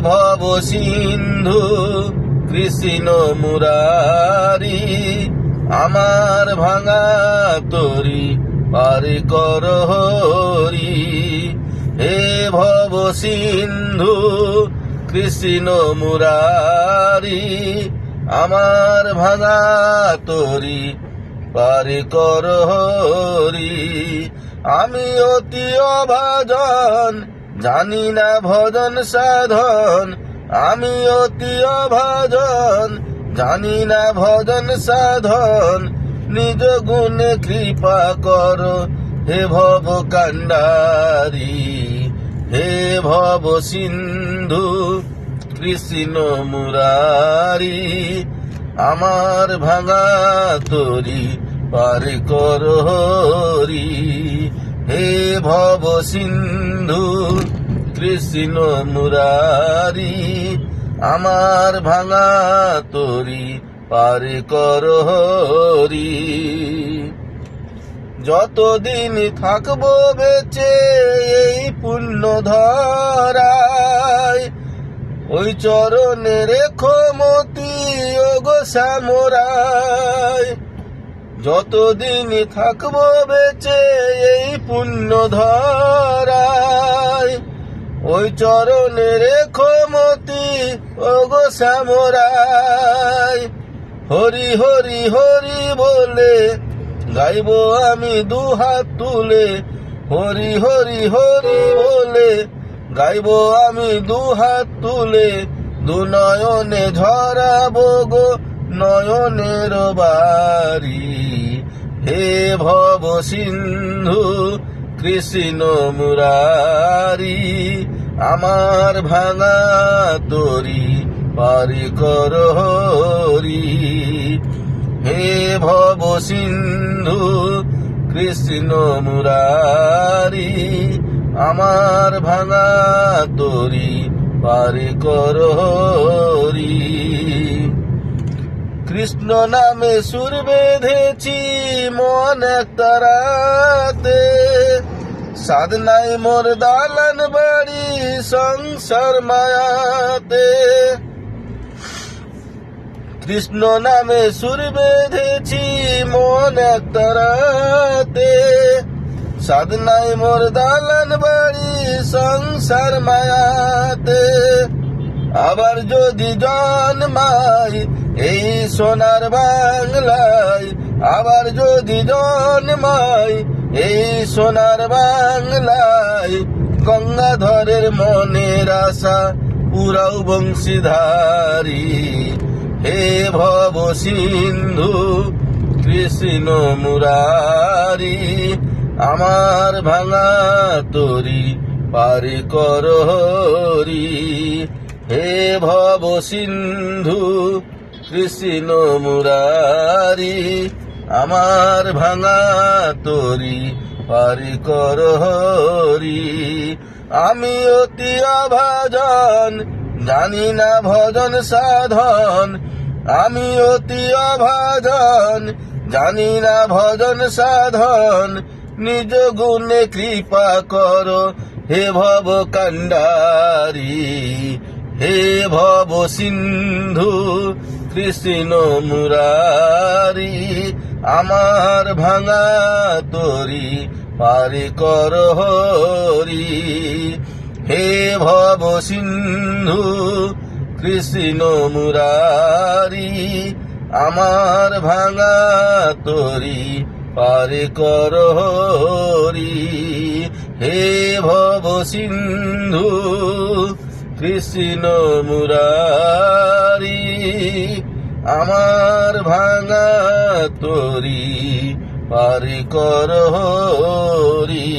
ভব সিন্ধু কৃষ্ণ মুরারি, আমার ভাঙা তরি পারে কর হরি। হে ভব সিন্ধু কৃষ্ণ মুরারি, আমার ভাঙা তরি পারে কর হরি। আমি অতি অভাজন জানি না ভজন সাধন, আমি অতি অভাজন। জানি না ভজন সাধন, নিজ গুণে কৃপা কর। হে ভব কান্ডারি, হে ভব সিন্ধু, কৃষ্ণ মুরারি, আমার ভাঙা তরি পার কর হে ভব সিন্ধু কৃষ্ণ মুরারি, আমার ভাঙা তরি পার কর হরি। যতদিন থাকব বেঁচে এই পুণ্য ধরায়, ওই চরণে রেখো মতি ওগো শ্যামরায় যতদিন থাকব বেঁচে এই পুণ্য ধরায় ওই চরণে রেখো মতি, ওগো শ্যামরায় হরি হরি হরি বলে গাইব আমি দুহাত তুলে। হরি হরি হরি বলে গাইব আমি দুহাত তুলে। দু নয়নে ঝরাবো গো নয়নের বাড়ি। হে ভব সিন্ধু, কৃষ্ণ মুরারি, আমার ভাঙা তরি পারি কর হে ভব সিন্ধু, কৃষ্ণ মুরারি, আমার ভাঙা তরি পারি কর কৃষ্ণ নামে সুর বেঁধেছি, মন তারাতে সাধনায় মোর দালান বাড়ি, সংসার মায়াতে। কৃষ্ণ নামে সুর বেঁধেছি, মন তারাতে সাধনায় মোর দালান বাড়ি, সংসার মায়াতে। আবার যদি জন্মাই এই সোনার বাংলায়, আবার যদি জন্মাই এই সোনার বাংলায়, গঙ্গাধরের মনের আশা পুরাও বংশীধারী। হে ভব সিন্ধু কৃষ্ণ মুরারি, আমার ভাঙা তরি পারি কর হে ভব সিন্ধু, কৃষ্ণ মুরারি, আমার ভাঙা তরি পারি কর হরি। আমি অতি অভাজন, জানি না ভজন সাধন। আমি অতি অভাজন, জানি না ভজন সাধন। নিজ গুণে কৃপা কর হে ভব কান্ডারি হে ভব সিন্ধু, কৃষ্ণ মুরারি, আমার ভাঙা তরি পারি কর হরি। হে ভব সিন্ধু, কৃষ্ণ মুরারি, আমার ভাঙা তরি পারে কর হরি। হে ভব সিন্ধু কৃষ্ণ মুরারি আমার ভাঙা তরি পারি কর হরি।